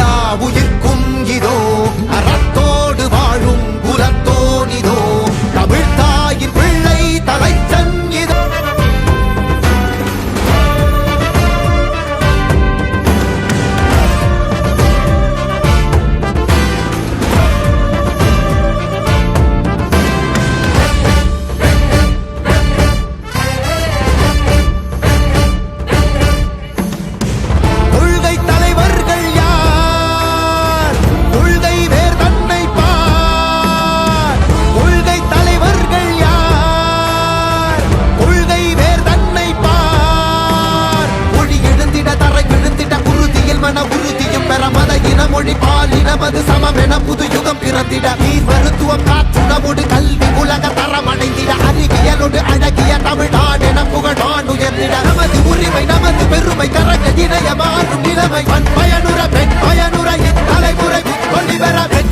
பிறப்புக்கும் மொழி பாலினமது சமமென புது யுகம் பிறந்திட. நீர் மருத்துவம் காற்றுணவோடு கல்வி உலக தரமடைந்திட அறிவியலோடு அழகிய தமிழ்நாடு என புகழான் உயர்ந்திட. நமது உரிமை நமது பெருமை கரங்க இணைய மாறும் நிலைமை. பன் பயனுற பெண் பயனுரையின் தலைமுறை பெண்